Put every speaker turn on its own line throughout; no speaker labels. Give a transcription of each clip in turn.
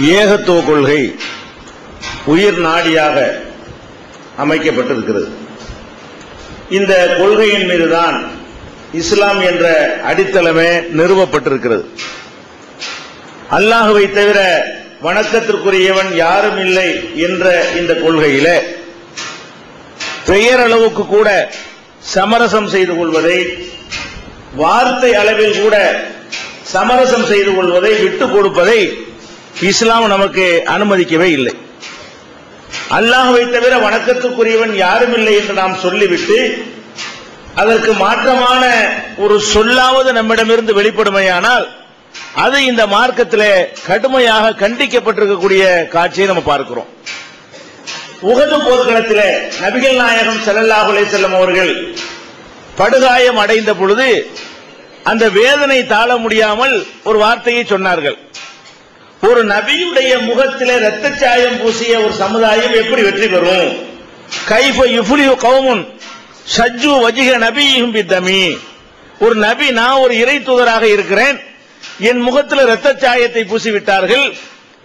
ஏகத்துவ கொள்கை உயிர் நாடியாக அமைக்கப்பட்டிருக்கிறது. இந்த கொள்கையின் மீதுதான் இஸ்லாம் என்ற அடித்தளமே நிறுவப்பட்டிருக்கிறது. அல்லாஹுவை தவிர வணக்கத்திற்குரியவன் யாரும் இல்லை என்ற இந்த கொள்கையில பெயரளவுக்கு கூட சமரசம் செய்து கொள்வதை வார்த்தை அளவில் கூட சமரசம் செய்து கொள்வதை விட்டுக் கொடுப்பதை இஸ்லாம் நமக்கு அனுமதிக்கவே இல்லை. அல்லாஹுவை தவிர வணக்கத்துக்குரியவன் யாரும் இல்லை என்று நாம் சொல்லிவிட்டு அதற்கு மாற்றமான ஒரு சொல்லாவது நம்மிடமிருந்து வெளிப்படுமையானால் அது இந்த மார்க்கத்தில் கடுமையாக கண்டிக்கப்பட்டிருக்கக்கூடிய காட்சியை நம்ம பார்க்கிறோம். உகது போர்க்களத்தில் நபிகள் நாயகம் செல்லல்லாஹுலே செல்லும் அவர்கள் படுகாயம் அடைந்த பொழுது அந்த வேதனை தாழ முடியாமல் ஒரு வார்த்தையை சொன்னார்கள். ஒரு நபியுடைய முகத்தில் ரத்த சாயம் பூசிய ஒரு சமுதாயம் எப்படி வெற்றி பெறும்? கைஃப யுஃப்லிஹு கவுமுன் சஜ்ஜு வஜிக நபியும் பித்தமி. ஒரு நபி நான் ஒரு இறை தூதராக இருக்கிறேன். என் முகத்தில் ரத்த சாயத்தை பூசி விட்டார்கள்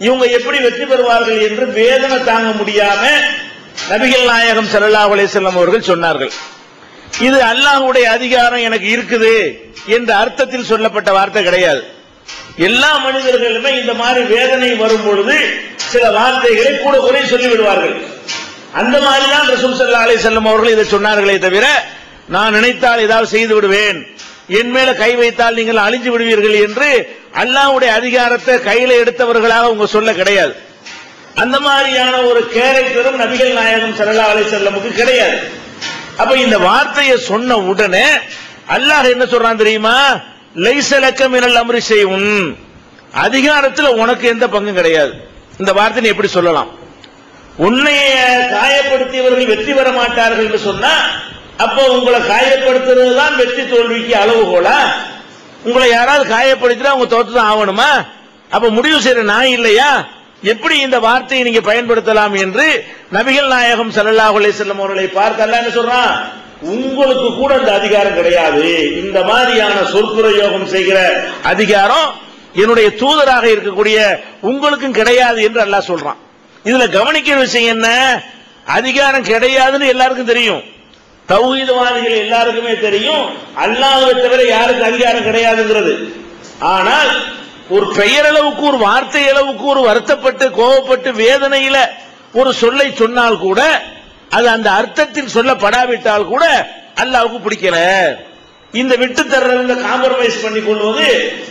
இவங்க எப்படி வெற்றி பெறுவார்கள் என்று வேதனை தாங்க முடியாம நபிகள் நாயகம் சல்லா அலைஹி அவர்கள் சொன்னார்கள். இது அல்லாஹ்வுடைய அதிகாரம் எனக்கு இருக்குது என்ற அர்த்தத்தில் சொல்லப்பட்ட வார்த்தை கிடையாது. எல்லா மனிதர்களுமே இந்த மாதிரி வேதனை வரும் பொழுது சில வார்த்தைகளை கூட குறை சொல்லி விடுவார்கள் அந்த மாதிரி தான் ரசூல் சல்லா அலி செல்லம் அவர்கள் இதை சொன்னார்களே தவிர நான் நினைத்தால் ஏதாவது செய்து விடுவேன். என் மேல கை வைத்தால் நீங்கள் அழிஞ்சு விடுவீர்கள் என்று அல்லாவுடைய அதிகாரத்தை கையில எடுத்தவர்களாக உங்க சொல்ல கிடையாது. அந்த மாதிரியான ஒரு கேரக்டரும் நபிகள் நாயகம் சல்லா அலி செல்லமுக்கு கிடையாது. அப்ப இந்த வார்த்தையை சொன்ன உடனே அல்லாஹ் என்ன சொல்றான் தெரியுமா? லைசலக்கம் மினல் அம்ரி செய்யும் அதிகாரத்தில் உனக்கு எந்த பங்கும் கிடையாது. இந்த வார்த்தை நீ எப்படி சொல்லலாம்? உன்னைய காயப்படுத்தியவர்கள் வெற்றி பெற மாட்டார்கள் என்று சொன்னா அப்போ உங்களை காயப்படுத்துறது தான் வெற்றி தோல்விக்கு அளவுகோலா? உங்களை யாராவது காயப்படுத்தினா அவங்க தோத்து தான் ஆகணுமா? அப்ப முடிவு செய்யற நான் இல்லையா? எப்படி இந்த வார்த்தையை நீங்க பயன்படுத்தலாம் என்று நபிகள் நாயகம் ஸல்லல்லாஹு அலைஹி வஸல்லம் அவர்களை பார்த்து அல்லாஹ் என்ன சொல்றான்? உங்களுக்கு கூட அந்த அதிகாரம் கிடையாது. இந்த மாதிரியான சொற்பிரயோகம் செய்கிற அதிகாரம் என்னுடைய தூதராக இருக்கக்கூடிய உங்களுக்கும் கிடையாது என்று அல்லாஹ் சொல்றான். இதுல கவனிக்கிற விஷயம் என்ன? அதிகாரம் கிடையாதுன்னு எல்லாருக்கும் தெரியும். தௌஹீதவாதிகள் எல்லாருக்குமே தெரியும். அல்லாஹ்வை தவிர யாருக்கு அதிகாரம் கிடையாதுங்கிறது. ஆனால் ஒரு பெயரளவுக்கு ஒரு வார்த்தை அளவுக்கு ஒரு வருத்தப்பட்டு கோபப்பட்டு வேதனையில ஒரு சொல்லை சொன்னால் கூட அது அந்த அர்த்தத்தில் சொல்லப்படாவிட்டால் கூட அல்லாவுக்கு பிடிக்கல. இந்த விட்டு தர்றது காம்ப்ரமைஸ் பண்ணி கொள்வது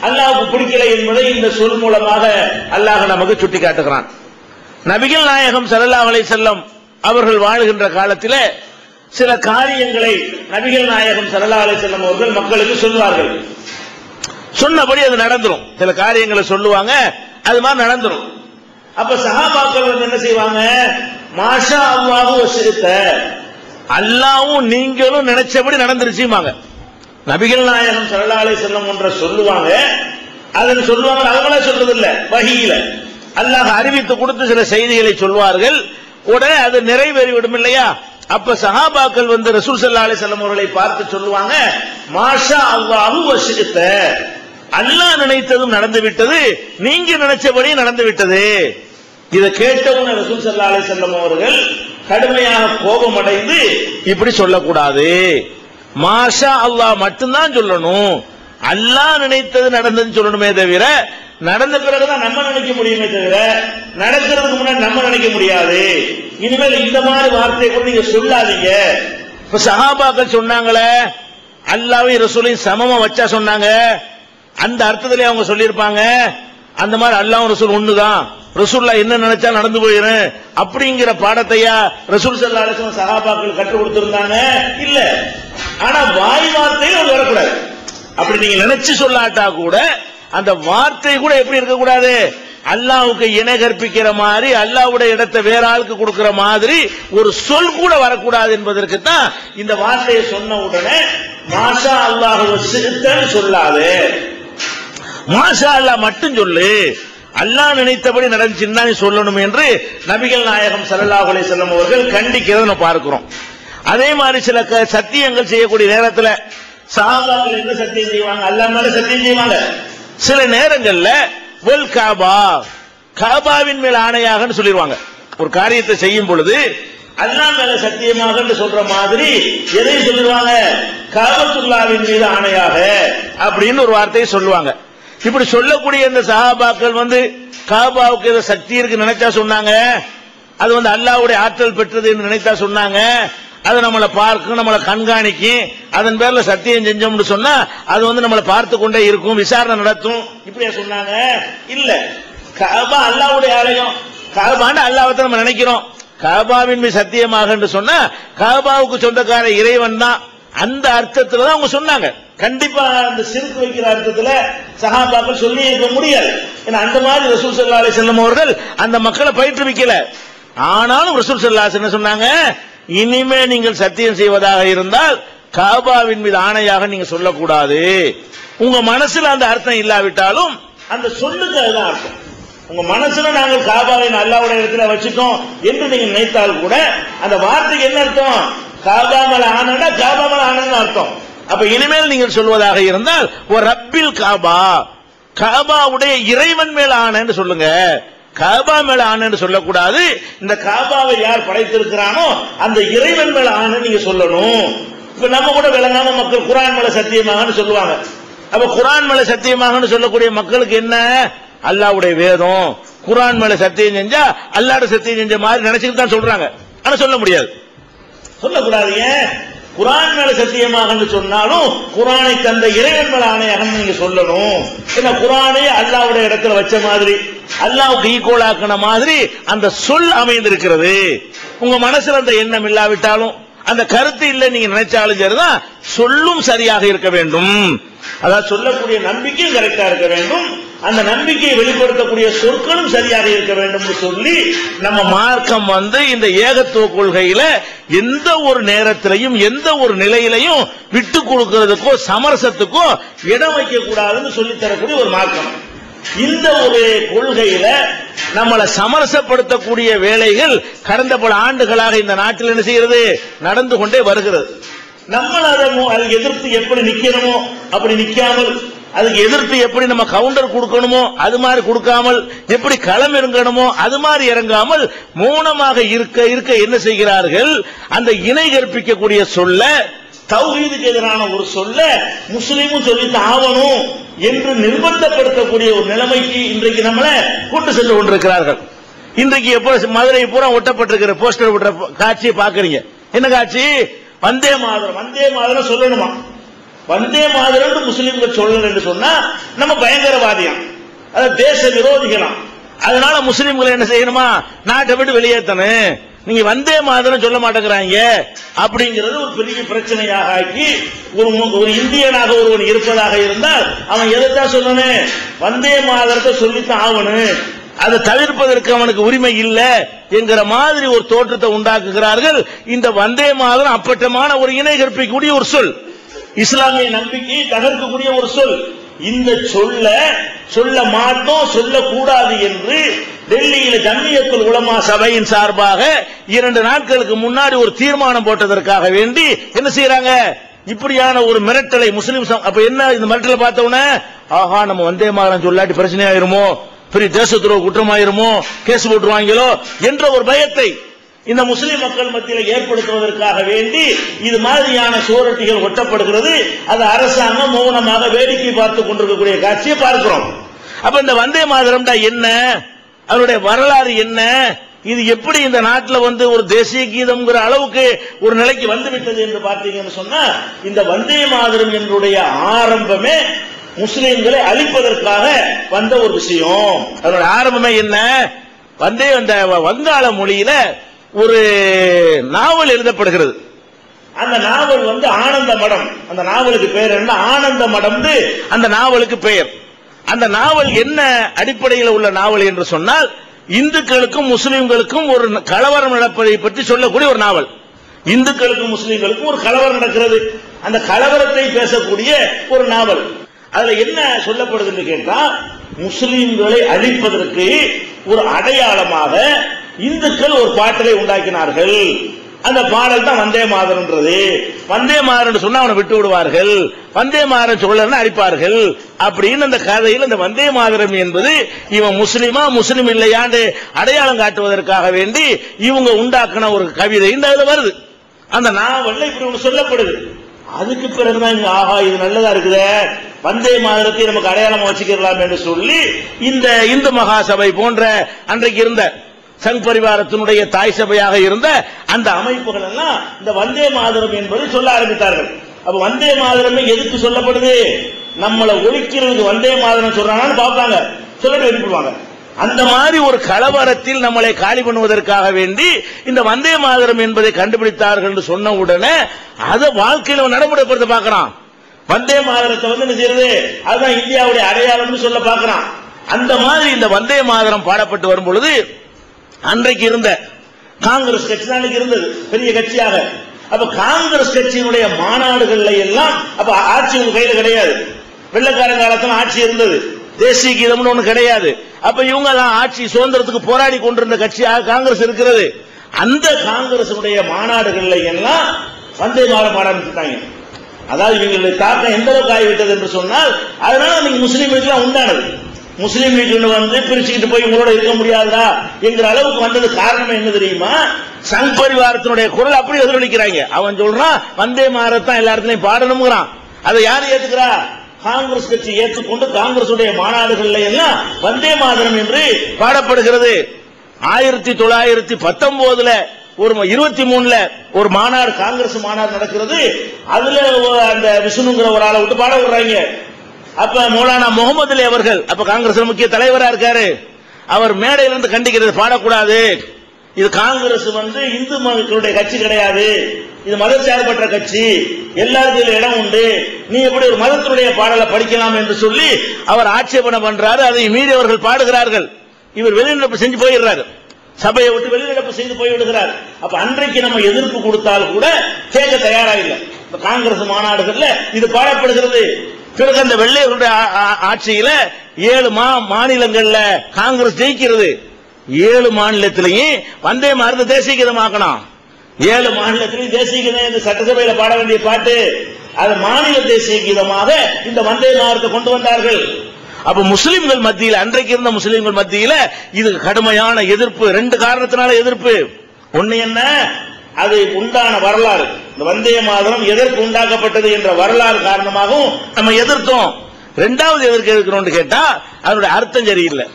அல்லாவுக்கு பிடிக்கல என்பதை இந்த சொல் மூலமாக அல்லாஹ் நமக்கு சுட்டி காட்டுகிறான் நபிகள் நாயகம் சல்லா அலை செல்லம் அவர்கள் வாழுகின்ற காலத்தில் சில காரியங்களை நபிகள் நாயகம் சல்லா அலை செல்லம் அவர்கள் மக்களுக்கு சொல்வார்கள் சொன்னபடி அது நடந்துடும் சில காரியங்களை சொல்லுவாங்க அது மாதிரி நடந்துடும் அப்ப சகாபாக்கள் வந்து என்ன செய்வாங்க? மாஷா அல்லாஹு வசித்த அல்லாவும் நீங்களும் நினைச்சபடி நடந்துருச்சுமாங்க நபிகள் நாயகம் சரலாலை செல்லம் ஒன்ற சொல்லுவாங்க. அதுல சொல்லுவாங்க அவங்களே சொல்றது இல்ல வகையில அல்லாஹ் அறிவித்து கொடுத்து சில செய்திகளை சொல்வார்கள். உடனே அது நிறைவேறிவிடும் இல்லையா? அப்ப சஹாபாக்கள் வந்து ரசூல் சல்லா அலி செல்லம் அவர்களை பார்த்து சொல்லுவாங்க மாஷா அல்லாஹு வசித்த அல்லாஹ் நினைத்ததும் நடந்து விட்டது நீங்க நினைச்சபடி நடந்து விட்டது இதை கேட்டவன் ரசூல் சல்லா அலி செல்லம் அவர்கள் கடுமையாக கோபம் அடைந்து இப்படி சொல்லக்கூடாது. மாஷா அல்லாஹ் மட்டும்தான் சொல்லணும். அல்லாஹ் நினைத்தது நடந்ததுன்னு சொல்லணுமே தவிர நடந்த பிறகுதான் நம்ம நினைக்க முடியுமே தவிர நடக்கிறதுக்கு முன்னாடி நம்ம நினைக்க முடியாது. இனிமேல் இந்த மாதிரி வார்த்தையை கூட நீங்க சொல்லாதீங்க. இப்ப சஹாபாக்கள் சொன்னாங்களே அல்லாவையும் ரசூலையும் சமமா வச்சா சொன்னாங்க. அந்த அர்த்தத்திலே அவங்க சொல்லியிருப்பாங்க. அந்த மாதிரி அல்லாஹ் ரசூல் ஒண்ணுதான். ரசூல்லா என்ன நினைச்சா நடந்து போயிடும் அப்படிங்கிற பாடத்தையா ரசூல் சல்லா அலிஸ்லாம் சகாபாக்கள் கற்றுக் கொடுத்திருந்தாங்க? இல்ல. ஆனா வாய் வார்த்தையும் அவங்க வரக்கூடாது. அப்படி நீங்க நினைச்சு சொல்லாட்டா கூட அந்த வார்த்தை கூட எப்படி இருக்கக்கூடாது? அல்லாவுக்கு இணை கற்பிக்கிற மாதிரி அல்லாவுடைய இடத்தை வேற ஆளுக்கு கொடுக்கிற மாதிரி ஒரு சொல் கூட வரக்கூடாது என்பதற்கு தான் இந்த வார்த்தையை சொன்ன உடனே மாஷா அல்லாஹ் சொல்லாது. மாஷா அல்லாஹ் மட்டும் சொல்லு. அல்லாஹ் நினைத்தபடி நடந்துச்சுன்னு நீ சொல்லணும் என்று நபிகள் நாயகம் ஸல்லல்லாஹு அலைஹி வஸல்லம் அவர்கள் கண்டிக்கிறத நம்ம பார்க்கிறோம். அதே மாதிரி சில க- சத்தியங்கள் செய்யக்கூடிய நேரத்துல சஹாபாக்கள் என்ன சத்தியம் செய்வாங்க? அல்லாஹ் மேல சத்தியம் செய்வாங்க. சில நேரங்கள்ல வெல் காபா காபாவின் மேல் ஆணையாகன்னு சொல்லிடுவாங்க ஒரு காரியத்தை செய்யும் பொழுது அல்லாஹ் மேல சத்தியமாக சொல்ற மாதிரி எதை சொல்லிடுவாங்க காபத்துல்லாவின் மீது ஆணையாக அப்படின்னு ஒரு வார்த்தையை சொல்லுவாங்க. இப்படி சொல்லக்கூடிய இந்த சஹாபாக்கள் வந்து காபாவுக்கு ஏதோ சக்தி இருக்கு நினைச்சா சொன்னாங்க. அது வந்து அல்லாவுடைய ஆற்றல் பெற்றது என்று நினைத்தா சொன்னாங்க. அது நம்மளை பார்க்கும் நம்மளை கண்காணிக்கும் அதன் பேர்ல சத்தியம் செஞ்சோம்னு சொன்னா அது வந்து நம்மளை பார்த்து கொண்டே இருக்கும் விசாரணை நடத்தும். இப்படியா சொன்னாங்க? இல்ல. காபா அல்லாவுடைய ஆலயம். காபான்னு அல்லாவத்தை நம்ம நினைக்கிறோம். காபாவின் சத்தியமாக சொன்னா காபாவுக்கு சொந்தக்கார இறைவன் தான். அந்த அர்த்தத்துல தான் அவங்க சொன்னாங்க. கண்டிப்பா அந்த சிறுக்கு வைக்கிற அர்த்தத்துல சகாபாக்கள் சொல்லி இருக்க முடியாது. ஏன்னா அந்த மாதிரி ரசூல் சல்லா அலி செல்லம் அவர்கள் அந்த மக்களை பயிற்றுவிக்கல. ஆனாலும் ரசூல் சல்லா என்ன சொன்னாங்க இனிமே நீங்கள் சத்தியம் செய்வதாக இருந்தால் காபாவின் மீது ஆணையாக நீங்க சொல்லக்கூடாது. உங்க மனசுல அந்த அர்த்தம் இல்லாவிட்டாலும் அந்த சொல்லுக்கு அதுதான் அர்த்தம். உங்க மனசுல நாங்கள் காபாவை அல்லாவுடைய இடத்துல வச்சுட்டோம் என்று நீங்க நினைத்தால் கூட அந்த வார்த்தைக்கு என்ன அர்த்தம்? காபா ஆனா காபாமல் காபா ஆனன்னு அர்த்தம். அப்ப இனிமேல் நீங்கள் சொல்வதாக இருந்தால் ஒரு ரப்பில் காபா காபாவுடைய இறைவன் மேல் ஆனன்னு சொல்லுங்க. காபா மேல ஆனன்னு சொல்லக்கூடாது. இந்த காபாவை யார் படைத்திருக்கிறானோ அந்த இறைவன் மேல ஆனன்னு நீங்க சொல்லணும். இப்ப நம்ம கூட விளங்காம மக்கள் குரான் மேல சத்தியமாகன்னு சொல்லுவாங்க. அப்ப குரான் மேல சத்தியமாகன்னு சொல்லக்கூடிய மக்களுக்கு என்ன? அல்லாவுடைய வேதம். குரான் மேல சத்தியம் செஞ்சா அல்லாட சத்தியம் செஞ்ச மாதிரி நினைச்சுட்டு தான் சொல்றாங்க. ஆனா சொல்ல முடியாது. சொல்லக்கூடாது ஏன் குரான் மேல சத்தியமாக சொன்னாலும் குரானை தந்த இறைவன் மேல ஆணையாக நீங்க சொல்லணும். ஏன்னா குரானை அல்லாவுடைய இடத்துல வச்ச மாதிரி அல்லாவுக்கு ஈக்குவல் ஆக்கின மாதிரி அந்த சொல் அமைந்திருக்கிறது. உங்க மனசுல அந்த எண்ணம் இல்லாவிட்டாலும் அந்த கருத்து இல்லை நீங்க நினைச்சாலும் சரிதான் சொல்லும் சரியாக இருக்க வேண்டும். அதாவது சொல்லக்கூடிய நம்பிக்கையும் கரெக்டா இருக்க வேண்டும். அந்த நம்பிக்கையை வெளிப்படுத்தக்கூடிய சொற்களும் சரியாக இருக்க வேண்டும் சொல்லி நம்ம மார்க்கம் வந்து இந்த ஏகத்துவ கொள்கையில எந்த ஒரு நேரத்திலையும் எந்த ஒரு நிலையிலையும் விட்டு கொடுக்கிறதுக்கோ சமரசத்துக்கோ இடம் வைக்க கூடாதுன்னு சொல்லி தரக்கூடிய ஒரு மார்க்கம். இந்த ஒரு கொள்கையில நம்மளை சமரசப்படுத்தக்கூடிய வேலைகள் கடந்த பல ஆண்டுகளாக இந்த நாட்டில் என்ன செய்கிறது? நடந்து கொண்டே வருகிறது. நம்ம அதை எதிர்த்து எப்படி நிக்கணுமோ அப்படி நிக்காமல் அதுக்கு எதிர்த்து எப்படி நம்ம கவுண்டர் கொடுக்கணுமோ அது மாதிரி கொடுக்காமல் எப்படி களம் இறங்கணுமோ அது மாதிரி இறங்காமல் மௌனமாக இருக்க இருக்க என்ன செய்கிறார்கள்? அந்த இணை கற்பிக்கக்கூடிய சொல்ல தௌஹீதுக்கு எதிரான ஒரு சொல்ல முஸ்லீமும் சொல்லிட்டு ஆவணும் என்று நிர்பந்தப்படுத்தக்கூடிய ஒரு நிலைமைக்கு இன்றைக்கு நம்மளை கொண்டு சென்று கொண்டிருக்கிறார்கள். இன்றைக்கு எப்போ மதுரை பூரா ஒட்டப்பட்டிருக்கிற போஸ்டர் விடுற காட்சியை பாக்குறீங்க என்ன காட்சி? வந்தே மாதரம் வந்தே மாதரம் சொல்லணுமா? வந்தே மாதிரம் முஸ்லீம்கள் சொல்லணும் என்று சொன்னா நம்ம பயங்கரவாதியம். அதாவது தேச விரோதிகளாம். அதனால முஸ்லீம்களை என்ன செய்யணுமா? நாட்டை விட்டு வெளியேற்றணும். நீங்க வந்தே மாதிரம் சொல்ல மாட்டேங்கிறாங்க. அப்படிங்கிறது ஒரு பெரிய பிரச்சனையாக ஆக்கி ஒரு ஒரு இந்தியனாக ஒருவன் இருப்பதாக இருந்தால் அவன் எதைத்தான் சொல்லணும்? வந்தே மாதிரத்தை சொல்லித்தான் ஆகணும். அதை தவிர்ப்பதற்கு அவனுக்கு உரிமை இல்லை என்கிற மாதிரி ஒரு தோற்றத்தை உண்டாக்குகிறார்கள். இந்த வந்தே மாதிரம் அப்பட்டமான ஒரு இணை கற்பிக்கக்கூடிய ஒரு சொல். இஸ்லாமிய நம்பிக்கையை தகர்க்கக்கூடிய ஒரு சொல். இந்த சொல்ல சொல்ல மாட்டோம் சொல்லக்கூடாது என்று டெல்லியில ஜம்மியத்துல் உலமா சபையின் சார்பாக இரண்டு நாட்களுக்கு முன்னாடி ஒரு தீர்மானம் போட்டதற்காக வேண்டி என்ன செய்யறாங்க இப்படியான ஒரு மிரட்டலை முஸ்லிம் அப்ப என்ன இந்த மிரட்டலை பார்த்த உடனே ஆஹா நம்ம வந்தே மாதரம் சொல்லாட்டி பிரச்சனை ஆயிருமோ பெரிய தேச துரோக குற்றமாயிருமோ? கேஸ் போட்டுருவாங்களோ? என்ற ஒரு பயத்தை இந்த முஸ்லிம் மக்கள் மத்தியில் ஏற்படுத்துவதற்காக வேண்டி இது மாதிரியான சுவரட்டிகள் ஒட்டப்படுகிறது. அது அரசாங்கம் மௌனமாக வேடிக்கை பார்த்துக் கொண்டிருக்கக்கூடிய காட்சியை பார்க்கிறோம். அப்ப இந்த வந்தே மாதரம்டா என்ன? அதனுடைய வரலாறு என்ன? இது எப்படி இந்த நாட்டில் வந்து ஒரு தேசிய கீதம்ங்கிற அளவுக்கு ஒரு நிலைக்கு வந்துவிட்டது என்று பார்த்தீங்கன்னு சொன்னா இந்த வந்தே மாதிரம் என்னுடைய ஆரம்பமே முஸ்லிம்களை அழிப்பதற்காக வந்த ஒரு விஷயம். அதனுடைய ஆரம்பமே என்ன? வந்தே அந்த வங்காள மொழியில ஒரு நாவல் எழுதப்படுகிறது. அந்த நாவல் வந்து ஆனந்த மடம் அந்த நாவலுக்கு பெயர் என்ன? ஆனந்த மடம்னு அந்த நாவலுக்கு பெயர். அந்த நாவல் என்ன அடிப்படையில் உள்ள நாவல் என்று சொன்னால் இந்துக்களுக்கும் முஸ்லிம்களுக்கும் ஒரு கலவரம் நடப்பதை பற்றி சொல்லக்கூடிய ஒரு நாவல். இந்துக்களுக்கும் முஸ்லிம்களுக்கும் ஒரு கலவரம் நடக்கிறது. அந்த கலவரத்தை பேசக்கூடிய ஒரு நாவல். அதுல என்ன சொல்லப்படுதுன்னு கேட்டா முஸ்லிம்களை அழிப்பதற்கு ஒரு அடையாளமாக இந்துக்கள் ஒரு பாட்டலை உண்டாக்கினார்கள். அந்த பாடல் தான் வந்தே மாதரன்றது. வந்தே மாதரன் சொன்னா அவனை விட்டு விடுவார்கள். வந்தே மாதரன் சொல்லலன்னு அடிப்பார்கள். அப்படின்னு அந்த கதையில் அந்த வந்தே மாதரம் என்பது இவன் முஸ்லிமா முஸ்லிம் இல்லையாண்டு அடையாளம் காட்டுவதற்காக வேண்டி இவங்க உண்டாக்குன ஒரு கவிதை இந்த அதுல வருது. அந்த நாவல்ல இப்படி ஒன்று சொல்லப்படுது. அதுக்கு பிறகுதான் இங்க ஆஹா இது நல்லதா இருக்குதே. வந்தே மாதரத்தை நமக்கு அடையாளமா வச்சுக்கலாம் என்று சொல்லி இந்த இந்து மகாசபை போன்ற அன்றைக்கு இருந்த சங் பரிவாரத்தினுடைய தாய் சபையாக இருந்த அந்த அமைப்புகள் எல்லாம் இந்த வந்தே மாதரம் என்பதை சொல்ல ஆரம்பித்தார்கள். அப்ப வந்தே மாதரம் எதுக்கு சொல்லப்படுது? நம்மளை ஒழிக்கிறது வந்தே மாதரம் சொல்றாங்கன்னு பார்ப்பாங்க. சொல்லிட்டு வெளிப்படுவாங்க அந்த மாதிரி ஒரு கலவரத்தில் நம்மளை காலி பண்ணுவதற்காக வேண்டி இந்த வந்தே மாதரம் என்பதை கண்டுபிடித்தார்கள் என்று சொன்ன உடனே அதை வாழ்க்கையில நடைமுறைப்படுத்த பார்க்கறான். வந்தே மாதரத்தை வந்து என்ன செய்யறது? அதுதான் இந்தியாவுடைய அடையாளம்னு சொல்ல பார்க்கறான். அந்த மாதிரி இந்த வந்தே மாதரம் பாடப்பட்டு வரும் பொழுது அன்றைக்கு இருந்த காங்கிரஸ் கட்சி தான் இருந்தது பெரிய கட்சியாக. அப்ப காங்கிரஸ் கட்சியினுடைய மாநாடுகள்ல எல்லாம் அப்ப ஆட்சி உங்க கையில கிடையாது. வெள்ளக்காரன் காலத்துல ஆட்சி இருந்தது. தேசிய கீதம்னு ஒண்ணு கிடையாது. அப்ப இவங்க எல்லாம் ஆட்சி சுதந்திரத்துக்கு போராடி கொண்டிருந்த கட்சியாக காங்கிரஸ் இருக்கிறது. அந்த காங்கிரஸ் மாநாடுகள்ல எல்லாம் வந்தே மாதம் ஆரம்பிச்சுட்டாங்க அதாவது இவங்களுடைய தாக்கம் எந்த அளவுக்கு ஆகிவிட்டது என்று சொன்னால் அதனால நீங்க முஸ்லீம் உண்டானது. முஸ்லீம் வீட்டுல வந்து பிரிச்சுக்கிட்டு போய் உங்களோட இருக்க முடியாதா என்கிற அளவுக்கு வந்தது காரணம் என்ன தெரியுமா? சங் பரிவாரத்தினுடைய குரல் அப்படி எதிரொலிக்கிறாங்க. அவன் சொல்றான் வந்தே மாறத்தான் எல்லா இடத்துலயும் பாடணுங்கிறான் அதை யார் ஏத்துக்கிறா? காங்கிரஸ் கட்சி ஏற்றுக்கொண்டு காங்கிரசுடைய மாநாடுகள்ல எல்லாம் வந்தே மாதரம் என்று பாடப்படுகிறது. ஆயிரத்தி தொள்ளாயிரத்தி பத்தொன்பதுல ஒரு இருபத்தி மூணுல ஒரு மாநாடு காங்கிரஸ் மாநாடு நடக்கிறது. அதுல அந்த விஷ்ணுங்கிற ஒரு ஆளை விட்டு பாட விடுறாங்க. அப்ப மௌலானா முகமது அலி அவர்கள் அப்ப காங்கிரஸ் முக்கிய தலைவரா இருக்காரு. அவர் மேடையிலிருந்து கண்டிக்கிறது பாடக்கூடாது. இது காங்கிரஸ் வந்து இந்து மக்களுடைய கட்சி கிடையாது. இது மதச்சார்பற்ற கட்சி. எல்லாருக்கும் இடம் உண்டு. நீ எப்படி ஒரு மதத்தினுடைய பாடலை படிக்கலாம் என்று சொல்லி அவர் ஆட்சேபனை பண்றாரு. அதை மீறி அவர்கள் பாடுகிறார்கள். இவர் வெளிநடப்பு செஞ்சு போயிடுறாரு. சபையை விட்டு வெளிநடப்பு செய்து போய்விடுகிறார். அப்ப அன்றைக்கு நம்ம எதிர்ப்பு கொடுத்தால் கூட கேட்க தயாராக இல்லை. இப்ப காங்கிரஸ் மாநாடுகள்ல இது பாடப்படுகிறது. பிறகு அந்த வெள்ளையர்களுடைய ஆட்சியில ஏழு மா மாநிலங்கள்ல காங்கிரஸ் ஜெயிக்கிறது. ஏழு மாநிலத்திலையும் வந்தே மருந்து தேசிய கீதமாக்கணும் ஏழு மாநிலத்திலையும் தேசிய கீதம் இந்த சட்டசபையில பாட வேண்டிய பாட்டு அது மாநில தேசிய கீதமாக இந்த வந்தே மாறுத்தை கொண்டு வந்தார்கள். அப்ப முஸ்லிம்கள் மத்தியில அன்றைக்கு இருந்த முஸ்லிம்கள் மத்தியில இது கடுமையான எதிர்ப்பு ரெண்டு காரணத்தினால எதிர்ப்பு. ஒண்ணு என்ன? அது உண்டான வரலாறு. இந்த வந்தே மாதரம் எதற்கு உண்டாக்கப்பட்டது என்ற வரலாறு காரணமாகவும் நம்ம எதிர்த்தோம். ரெண்டாவது எதற்கு எதிர்க்கிறோம்னு கேட்டா அதனுடைய அர்த்தம் சரியில்லை.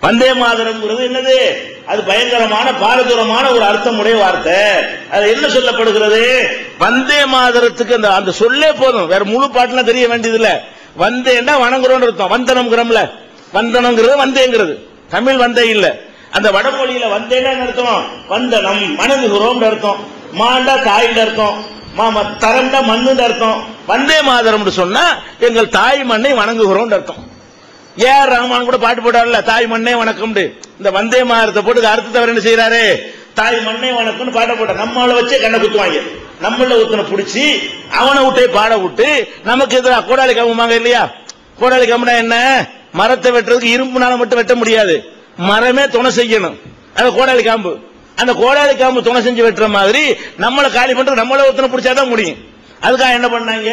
வந்தே மாதரம்ங்கிறது என்னது? அது பயங்கரமான பாரதூரமான ஒரு அர்த்தமுடைய வார்த்தை. அது என்ன சொல்லப்படுகிறது? வந்தே மாதரத்துக்கு அந்த அந்த சொல்லே போதும். வேற முழு பாட்டுலாம் தெரிய வேண்டியது இல்ல வந்தேன்னா வணங்குறோம் அர்த்தம். வந்தனம்ங்கிறோம்ல. வந்தனம்ங்கிறது வந்தேங்கிறது. தமிழ் வந்தே இல்லை. அந்த வடமொழியில வந்தேன்னா அர்த்தம்? அர்த்தம் வந்தனம் வணங்குகிறோம் அர்த்தம். மாண்டா தாயின் அர்த்தம். மாமா தரண்டா மண்ணு அர்த்தம். வந்தே மாதரம்னு சொன்னா எங்கள் தாய் மண்ணை வணங்குகிறோம் அர்த்தம். ஏஆர் ரஹ்மான் கூட பாட்டு போட்டார்ல தாய் மண்ணே வணக்கம்னு. இந்த வந்தே மாதரத்தை போட்டு அர்த்தத்தை அவர் என்ன செய்யறாரு தாய் மண்ணே வணக்கம்னு பாட்ட போட்டார் நம்மள வச்சே கண்ணை குத்துவாங்க. நம்மள ஒருத்தனை பிடிச்சி அவனை விட்டே பாட விட்டு நமக்கு எதிராக கூடாளி கம்புமாங்க இல்லையா? கோடாலி கம்புனா என்ன? மரத்தை வெட்டுறதுக்கு இரும்புனால மட்டும் வெட்ட முடியாது. மரமே துணை செய்யணும். அது கோடாலி காம்பு. அந்த கோடாலி காம்பு துணை செஞ்சு வெட்டுற மாதிரி நம்மளை காலி பண்றது நம்மள ஒருத்தனை பிடிச்சாதான் முடியும். அதுக்காக என்ன பண்ணாங்க?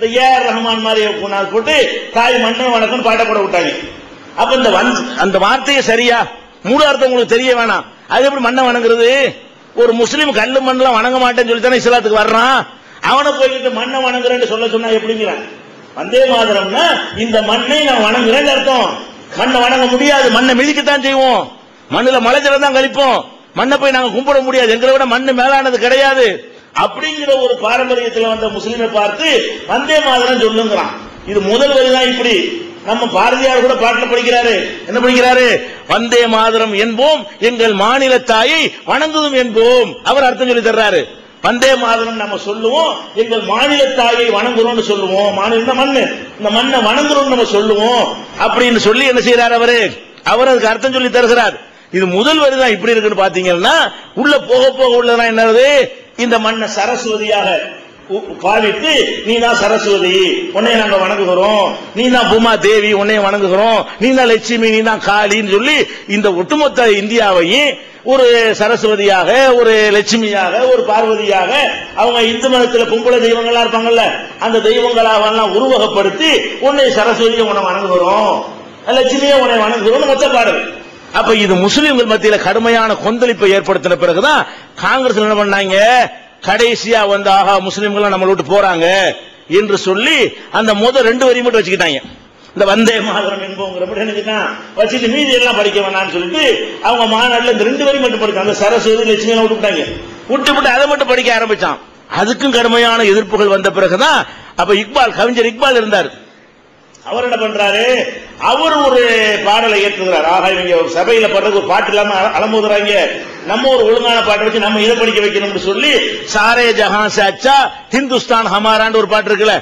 இந்த ஆர் ரஹ்மான் மாதிரி கொண்டாந்து போட்டு தாய் மண்ணை வணக்கம் பாட்ட போட விட்டாங்க. அப்ப இந்த வந்- அந்த வார்த்தையை சரியா? மூணு அர்த்தம் உங்களுக்கு தெரிய வேணாம். அது எப்படி மண்ணை வணங்குறது? ஒரு முஸ்லீம் கல்லு மண்ணெல்லாம் வணங்க மாட்டேன்னு சொல்லி தானே இஸ்லாத்துக்கு வர்றான். அவனை போய்கிட்டு மண்ணை வணங்குறேன்னு சொல்ல சொன்னா எப்படிங்கிறான்? வந்தே மாதிரம்னா இந்த மண்ணை நான் வணங்குறேன்னு அர்த்தம். மண்ணை வணங்க முடியாது மண்ணை மிதிக்கத்தான் செய்வோம். மண்ணுல மலை தான் கழிப்போம். மண்ணை போய் நாங்க கும்பிட முடியாது. எங்களை விட மண்ணு மேலானது கிடையாது. அப்படிங்கிற ஒரு பாரம்பரியத்தில் வந்த முஸ்லீமை பார்த்து வந்தே மாதிரம் சொல்லுங்கிறான். இது முதல் வரிதான் இப்படி. நம்ம பாரதியார் கூட பாட்டில் படிக்கிறாரு. என்ன படிக்கிறாரு? வந்தே மாதரம் என்போம் எங்கள் மாநில தாயை வணங்குதும் என்போம். அவர் அர்த்தம் சொல்லி தர்றாரு. வந்தே மாதரம் நம்ம சொல்லுவோம். எங்கள் மாநில தாயை வணங்குறோம்னு சொல்லுவோம். மாநில இந்த மண்ணு? இந்த மண்ணை வணங்குறோம்னு நம்ம சொல்லுவோம். அப்படின்னு சொல்லி என்ன செய்யறாரு அவரு? அவர் அதுக்கு அர்த்தம் சொல்லி தருகிறார். இது முதல் வரி தான் இப்படி இருக்குன்னு பாத்தீங்கன்னா உள்ள போக போக உள்ளதான் என்னது? இந்த மண்ணை சரஸ்வதியாக பாவித்து நீ தான் சரஸ்வதி. உன்னை நாங்க வணங்குகிறோம். நீ தான் பூமா தேவி. உன்னை வணங்குகிறோம். நீ தான் லட்சுமி. நீ தான் காளின்னு சொல்லி இந்த ஒட்டுமொத்த இந்தியாவையும் ஒரு சரஸ்வதியாக ஒரு லட்சுமியாக ஒரு பார்வதியாக அவங்க இந்து மதத்தில் பொம்பளை தெய்வங்களா இருப்பாங்கல்ல அந்த தெய்வங்களாக எல்லாம் உருவகப்படுத்தி உன்னை சரஸ்வதியை உன்னை வணங்குகிறோம் லட்சுமியை உன்னை வணங்குகிறோம் மொத்த பாடல் அப்ப இது முஸ்லீம்கள் மத்தியில கடுமையான கொந்தளிப்பை ஏற்படுத்தின பிறகுதான் காங்கிரஸ் என்ன பண்ணாங்க? கடைசியா வந்து ஆஹா முஸ்லீம்கள் நம்மளை விட்டு போறாங்க என்று சொல்லி அந்த முதல் ரெண்டு வரி மட்டும் வச்சுக்கிட்டாங்க. இந்த வந்தே மாதரம் என்பவங்கிற நினைச்சுட்டான் வச்சுட்டு மீதி எல்லாம் படிக்க வேணாம்னு சொல்லிட்டு அவங்க மாநாடுல இந்த ரெண்டு வரி மட்டும் படிக்க அந்த சரஸ்வதி லட்சுமி விட்டு விட்டுட்டாங்க விட்டு விட்டு அதை மட்டும் படிக்க ஆரம்பிச்சான். அதுக்கும் கடுமையான எதிர்ப்புகள் வந்த பிறகுதான் அப்ப இக்பால் கவிஞர் இக்பால் இருந்தார். அவர் என்ன பண்றாரு? அவர் ஒரு பாடலை ஏற்றுகிறார் ஆக இவங்க சபையில பாடுறதுக்கு ஒரு பாட்டு இல்லாம அல- நம்ம ஒரு ஒழுங்கான பாட்டை வச்சு நம்ம இதை படிக்க வைக்கணும்னு சொல்லி சாரே ஜஹான் சாச்சா ஹிந்துஸ்தான் ஹமாரான்னு ஒரு பாட்டு இருக்குல்ல